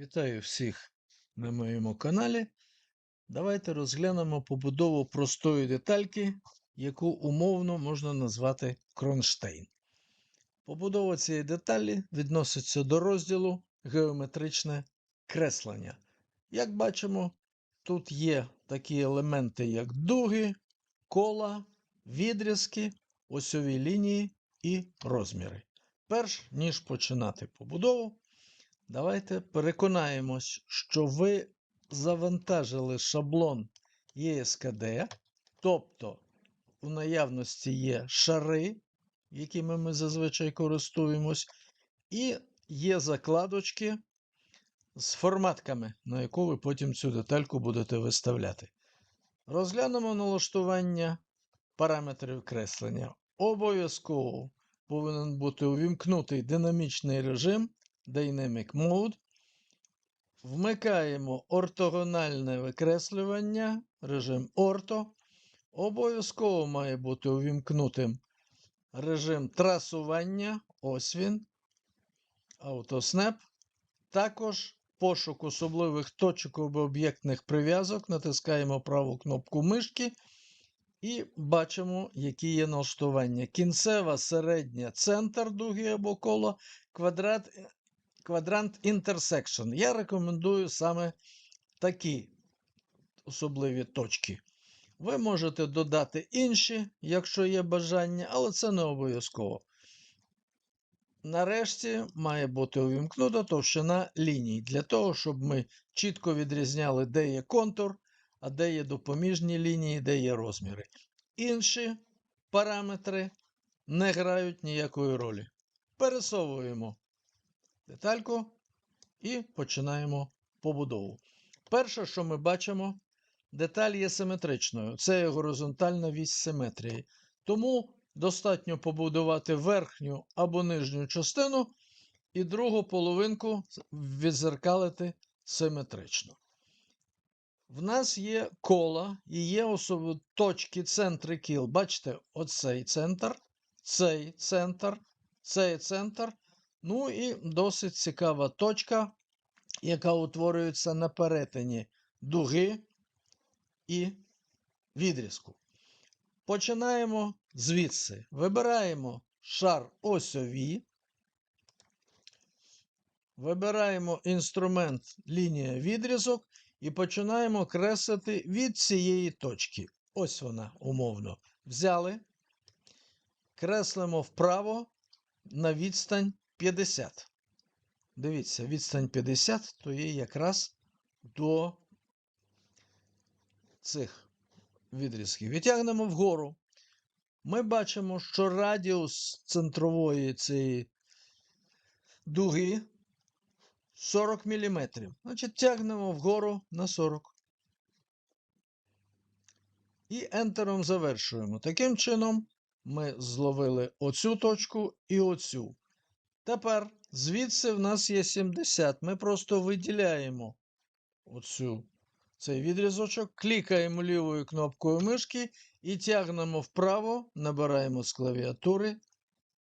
Вітаю всіх на моєму каналі. Давайте розглянемо побудову простої детальки, яку умовно можна назвати кронштейн. Побудова цієї деталі відноситься до розділу геометричне креслення. Як бачимо, тут є такі елементи, як дуги, кола, відрізки, осьові лінії і розміри. Перш ніж починати побудову, Давайте переконаємось, що ви завантажили шаблон ESKD, тобто у наявності є шари, якими ми зазвичай користуємось, і є закладочки з форматками, на яку ви потім цю детальку будете виставляти. Розглянемо налаштування параметрів креслення. Обов'язково повинен бути увімкнутий динамічний режим. Dynamic Mode. Вмикаємо ортогональне викреслювання, режим орто. Обов'язково має бути увімкнутим режим трасування. Ось він. AutoSnap. Також пошук особливих точок або об'єктних прив'язок. Натискаємо праву кнопку мишки. І бачимо, які є налаштування. Кінцева середня центр дуги або кола, квадрат квадрант Intersection. Я рекомендую саме такі особливі точки. Ви можете додати інші, якщо є бажання, але це не обов'язково. Нарешті має бути увімкнута товщина ліній, для того, щоб ми чітко відрізняли, де є контур, а де є допоміжні лінії, де є розміри. Інші параметри не грають ніякої ролі. Пересовуємо детальку і починаємо побудову. Перше, що ми бачимо, деталь є симетричною. Це є горизонтальна вісь симетрії. Тому достатньо побудувати верхню або нижню частину і другу половинку відзеркалити симетрично. В нас є кола і є особи точки центри кіл. Бачите, оцей центр, цей центр, цей центр. Ну і досить цікава точка, яка утворюється на перетині дуги і відрізку. Починаємо звідси. Вибираємо шар осьові. Вибираємо інструмент лінія відрізок і починаємо креслити від цієї точки. Ось вона умовно. Взяли, креслимо вправо на відстань 50. Дивіться, відстань 50 то є якраз до цих відрізків. Відтягнемо вгору. Ми бачимо, що радіус центрової цієї дуги 40 мм. Значить, тягнемо вгору на 40. І ентером завершуємо. Таким чином, ми зловили оцю точку і оцю. Тепер звідси в нас є 70. Ми просто виділяємо оцю, цей відрізочок, клікаємо лівою кнопкою мишки і тягнемо вправо, набираємо з клавіатури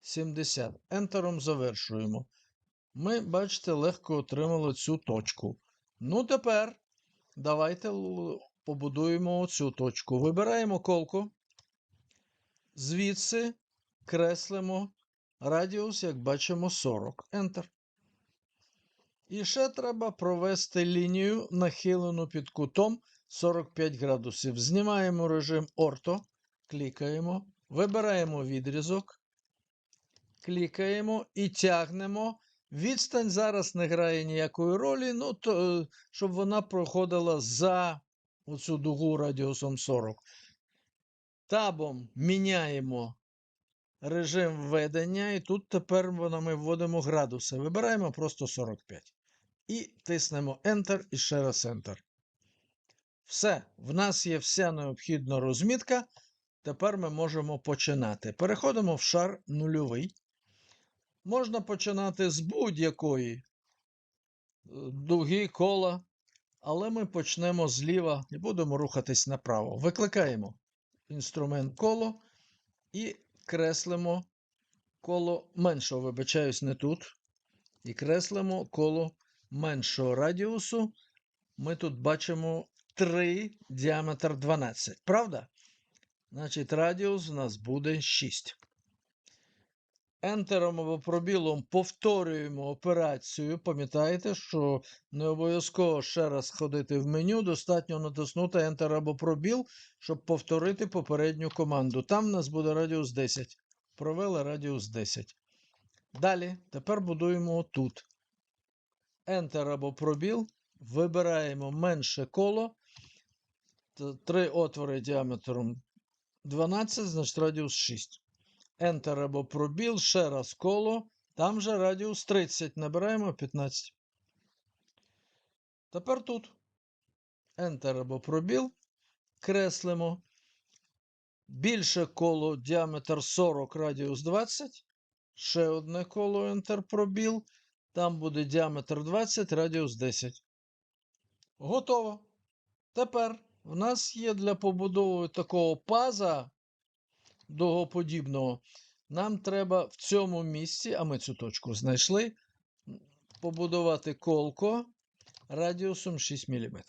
70. Ентером завершуємо. Ми, бачите, легко отримали цю точку. Ну, тепер давайте побудуємо оцю точку. Вибираємо колку. Звідси креслимо Радіус, як бачимо, 40. Enter. І ще треба провести лінію, нахилену під кутом 45 градусів. Знімаємо режим орто, клікаємо, вибираємо відрізок, клікаємо і тягнемо. Відстань зараз не грає ніякої ролі, ну, то, е, щоб вона проходила за оцю дугу радіусом 40. Табом міняємо режим введення, і тут тепер ми вводимо градуси. Вибираємо просто 45. І тиснемо Enter і ще раз Enter. Все, в нас є вся необхідна розмітка. Тепер ми можемо починати. Переходимо в шар нульовий. Можна починати з будь-якої е, дуги кола, але ми почнемо зліва і будемо рухатись направо. Викликаємо інструмент коло і креслимо коло меншого, вибачаюсь, не тут. І креслимо коло меншого радіусу ми тут бачимо 3 діаметр 12. Правда? Значить, радіус у нас буде 6. Ентером або пробілом повторюємо операцію. Пам'ятаєте, що не обов'язково ще раз ходити в меню, достатньо натиснути Enter або пробіл, щоб повторити попередню команду. Там у нас буде радіус 10. Провели радіус 10. Далі, тепер будуємо отут. Enter або пробіл. Вибираємо менше коло. Три отвори діаметром 12, значить радіус 6. Enter або пробіл, ще раз коло. Там же радіус 30. Набираємо 15. Тепер тут. Enter або пробіл. Креслимо. Більше коло діаметр 40, радіус 20. Ще одне коло Enter пробіл. Там буде діаметр 20, радіус 10. Готово. Тепер в нас є для побудови такого паза дугоподібного. Нам треба в цьому місці, а ми цю точку знайшли, побудувати колко радіусом 6 мм.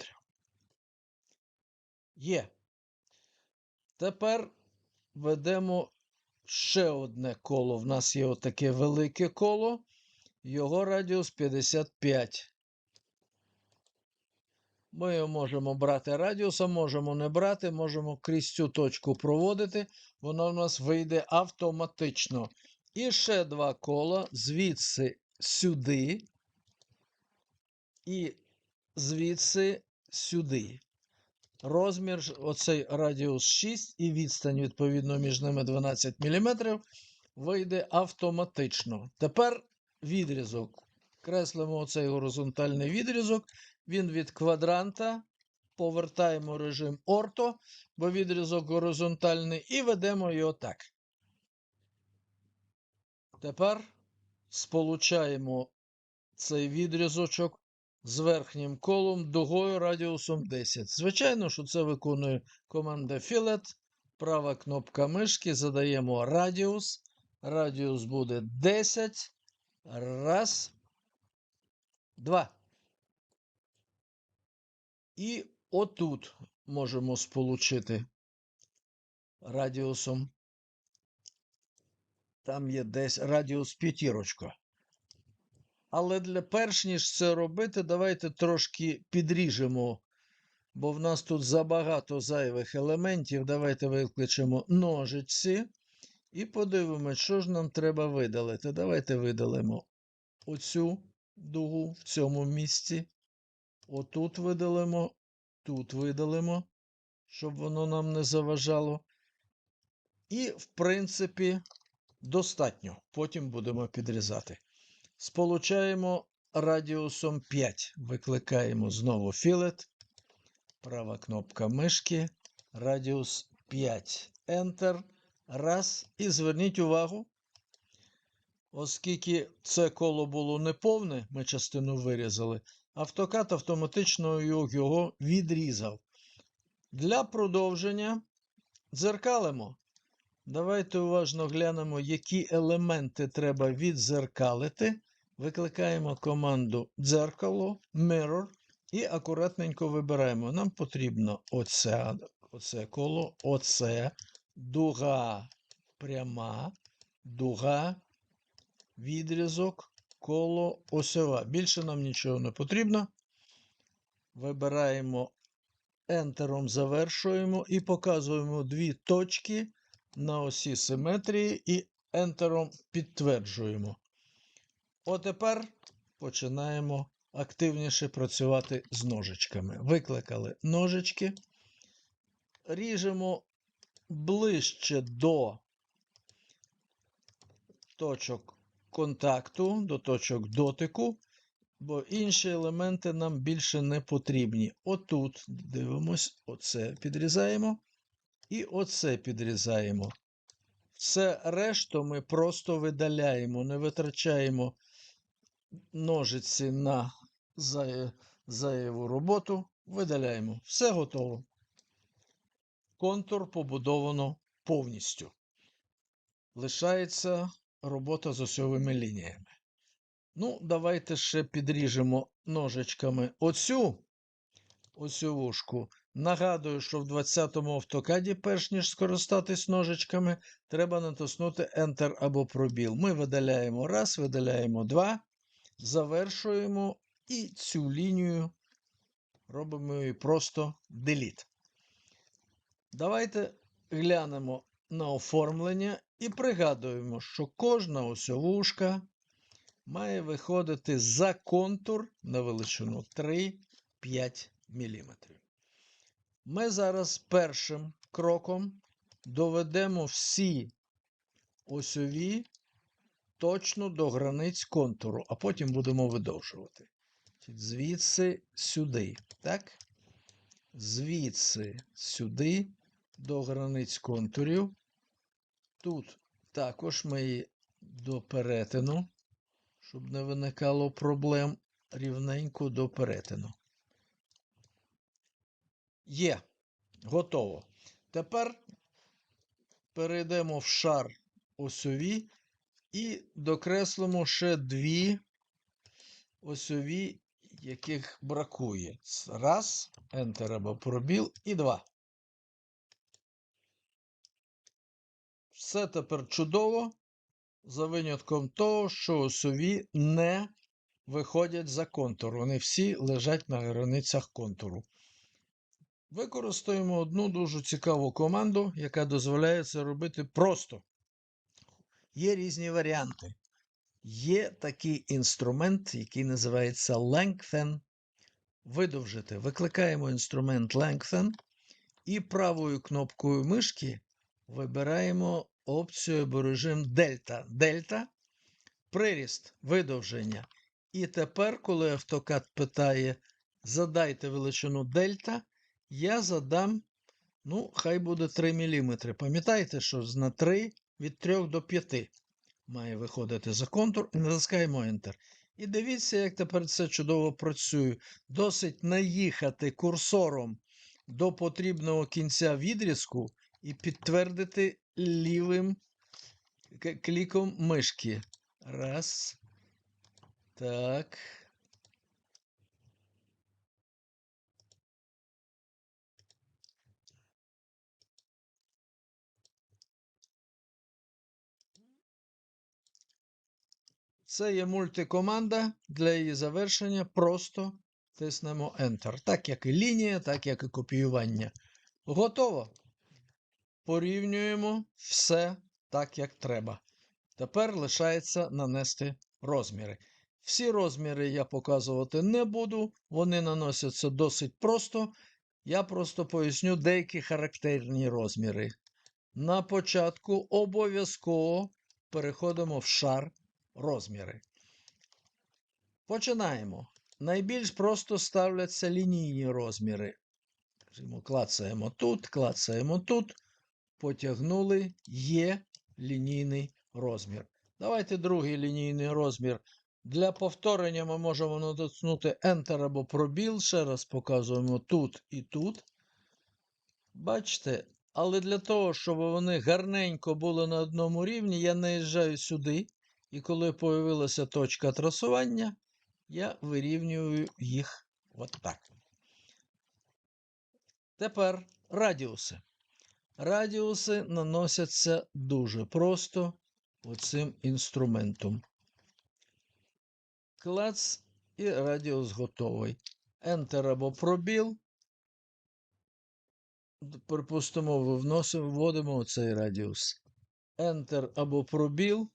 Є. Тепер ведемо ще одне коло. В нас є отаке велике коло. Його радіус 55. Ми можемо брати радіусом, можемо не брати, можемо крізь цю точку проводити. Воно у нас вийде автоматично. І ще два кола звідси сюди. І звідси сюди. Розмір оцей радіус 6 і відстань, відповідно, між ними 12 мм, вийде автоматично. Тепер відрізок. Креслимо оцей горизонтальний відрізок. Він від квадранта. Повертаємо режим орто, бо відрізок горизонтальний, і ведемо його так. Тепер сполучаємо цей відрізочок з верхнім колом дугою радіусом 10. Звичайно, що це виконує команда Fillet. Права кнопка мишки, задаємо радіус. Радіус буде 10. Раз. Два. І отут можемо сполучити радіусом. Там є десь радіус п'ятірочка. Але для перш ніж це робити, давайте трошки підріжемо, бо в нас тут забагато зайвих елементів. Давайте викличемо ножиці і подивимось, що ж нам треба видалити. Давайте видалимо оцю дугу в цьому місці. Отут видалимо, тут видалимо, щоб воно нам не заважало. І, в принципі, достатньо. Потім будемо підрізати. Сполучаємо радіусом 5. Викликаємо знову філет. Права кнопка мишки. Радіус 5. Enter. Раз. І зверніть увагу, оскільки це коло було неповне, ми частину вирізали, автокад автоматично його відрізав. Для продовження дзеркалимо. Давайте уважно глянемо, які елементи треба відзеркалити. Викликаємо команду дзеркало, mirror і акуратненько вибираємо. Нам потрібно оце, оце коло, оце, дуга пряма, дуга, відрізок, коло осьова. Більше нам нічого не потрібно. Вибираємо ентером, завершуємо і показуємо дві точки на осі симетрії і ентером підтверджуємо. Отепер починаємо активніше працювати з ножичками. Викликали ножички, ріжемо ближче до точок контакту, до точок дотику, бо інші елементи нам більше не потрібні. Отут дивимось, оце підрізаємо. І оце підрізаємо. Все решту ми просто видаляємо, не витрачаємо ножиці на зайву роботу. Видаляємо. Все готово. Контур побудовано повністю. Лишається робота з осьовими лініями. Ну, давайте ще підріжемо ножичками оцю осьовушку. Нагадую, що в 20-му автокаді, перш ніж скористатись ножичками, треба натиснути Enter або пробіл. Ми видаляємо раз, видаляємо два, завершуємо і цю лінію робимо її просто Delete. Давайте глянемо на оформлення і пригадуємо, що кожна осьовушка має виходити за контур на величину 3-5 мм. Ми зараз першим кроком доведемо всі осьові точно до границь контуру, а потім будемо видовжувати. Звідси сюди, так? Звідси сюди до границь контурів. Тут також ми до перетину, щоб не виникало проблем рівненько до перетину. Є, готово. Тепер перейдемо в шар осьові і докреслимо ще дві осьові, яких бракує. Раз, Enter або пробіл і два. Все тепер чудово, за винятком того, що осьові не виходять за контур. Вони всі лежать на границях контуру. Використаємо одну дуже цікаву команду, яка дозволяє це робити просто. Є різні варіанти. Є такий інструмент, який називається Lengthen. Видовжити. Викликаємо інструмент Lengthen і правою кнопкою мишки вибираємо опцію або режим Дельта. Дельта приріст видовження. І тепер, коли автокад питає, задайте величину дельта, я задам, ну, хай буде 3 мм. Пам'ятайте, що на 3 від 3 до 5 має виходити за контур і натискаємо Enter. І дивіться, як тепер це чудово працює. Досить наїхати курсором до потрібного кінця відрізку і підтвердити лівим кліком мишки. Раз. Так. Це є мультикоманда. Для її завершення просто тиснемо Enter. Так як і лінія, так як і копіювання. Готово. Порівнюємо все так, як треба. Тепер лишається нанести розміри. Всі розміри я показувати не буду, вони наносяться досить просто. Я просто поясню деякі характерні розміри. На початку обов'язково переходимо в шар розміри. Починаємо. Найбільш просто ставляться лінійні розміри. Клацаємо тут, клацаємо тут, потягнули, є лінійний розмір. Давайте другий лінійний розмір. Для повторення ми можемо натиснути Enter або пробіл. Ще раз показуємо тут і тут. Бачите, але для того, щоб вони гарненько були на одному рівні, я наїжджаю сюди. І коли появилася точка трасування, я вирівнюю їх отак. Тепер радіуси. Радіуси наносяться дуже просто оцим інструментом. Клац і радіус готовий. Enter або пробіл. Припустимо, вносимо, вводимо оцей радіус. Enter або пробіл.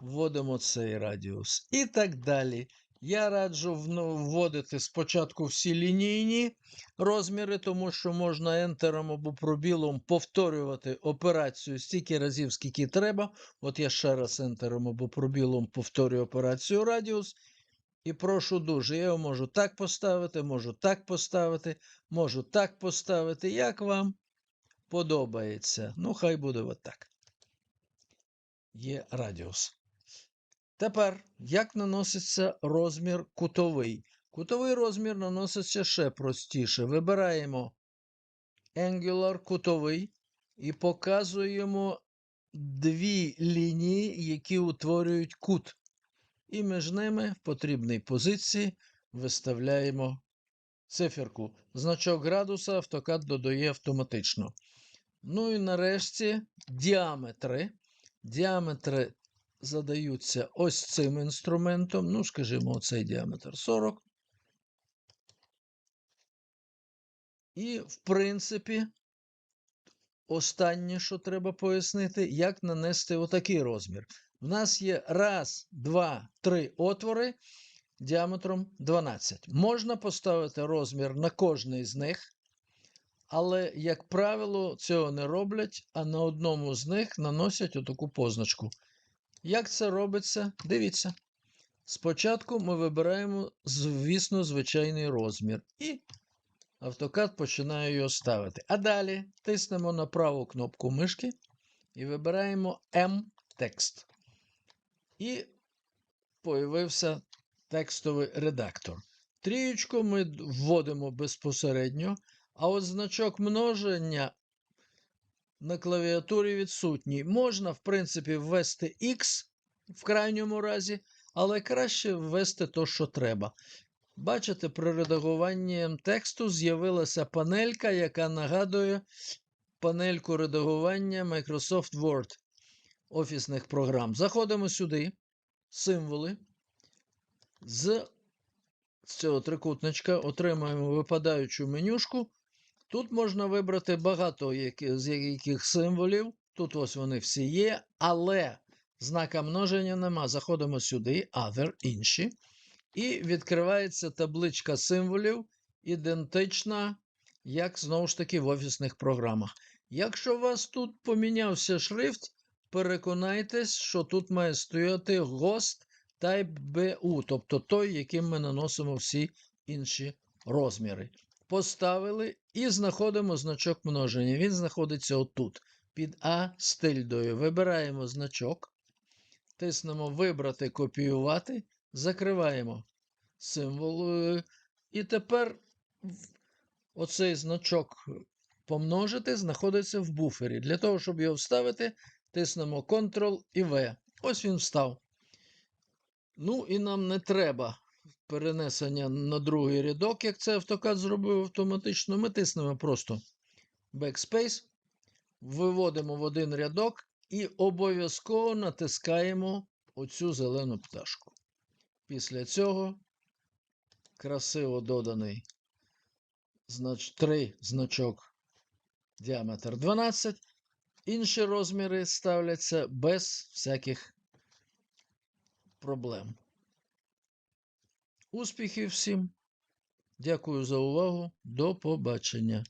Вводимо цей радіус. І так далі. Я раджу вводити спочатку всі лінійні розміри, тому що можна ентером або пробілом повторювати операцію стільки разів, скільки треба. От я ще раз ентером або пробілом повторюю операцію радіус. І прошу дуже, я його можу так поставити, можу так поставити, можу так поставити, як вам подобається. Ну, хай буде отак. Є радіус. Тепер, як наноситься розмір кутовий? Кутовий розмір наноситься ще простіше. Вибираємо Angular кутовий і показуємо дві лінії, які утворюють кут. і між ними в потрібній позиції виставляємо циферку. Значок градуса автокад додає автоматично. Ну і нарешті діаметри. Діаметри задаються ось цим інструментом. Ну, скажімо, цей діаметр 40. І, в принципі, останнє, що треба пояснити, як нанести отакий розмір. У нас є раз, два, три отвори діаметром 12. Можна поставити розмір на кожний з них, але, як правило, цього не роблять, а на одному з них наносять отаку позначку. Як це робиться? Дивіться. Спочатку ми вибираємо, звісно, звичайний розмір. І автокад починає його ставити. А далі тиснемо на праву кнопку мишки і вибираємо M-текст. І появився текстовий редактор. Трієчку ми вводимо безпосередньо, а от значок множення на клавіатурі відсутній. Можна, в принципі, ввести X в крайньому разі, але краще ввести то, що треба. Бачите, при редагуванні тексту з'явилася панелька, яка нагадує панельку редагування Microsoft Word офісних програм. Заходимо сюди, символи. З цього трикутничка отримаємо випадаючу менюшку. Тут можна вибрати багато з яких символів. Тут ось вони всі є, але знака множення нема. Заходимо сюди, Other, інші. І відкривається табличка символів, ідентична, як знову ж таки в офісних програмах. Якщо у вас тут помінявся шрифт, переконайтесь, що тут має стояти GOST Type BU, тобто той, яким ми наносимо всі інші розміри. Поставили і знаходимо значок множення. Він знаходиться отут, під А з тильдою. Вибираємо значок, тиснемо Вибрати, копіювати, закриваємо символ. е, І тепер оцей значок помножити знаходиться в буфері. Для того, щоб його вставити, тиснемо Ctrl і V. Ось він встав. Ну і нам не треба перенесення на другий рядок, як це автокад зробив автоматично. Ми тиснемо просто Backspace, виводимо в один рядок і обов'язково натискаємо оцю зелену пташку. Після цього красиво доданий знач... 3 значок діаметр 12. Інші розміри ставляться без всяких проблем. Успіхів всім! Дякую за увагу. До побачення!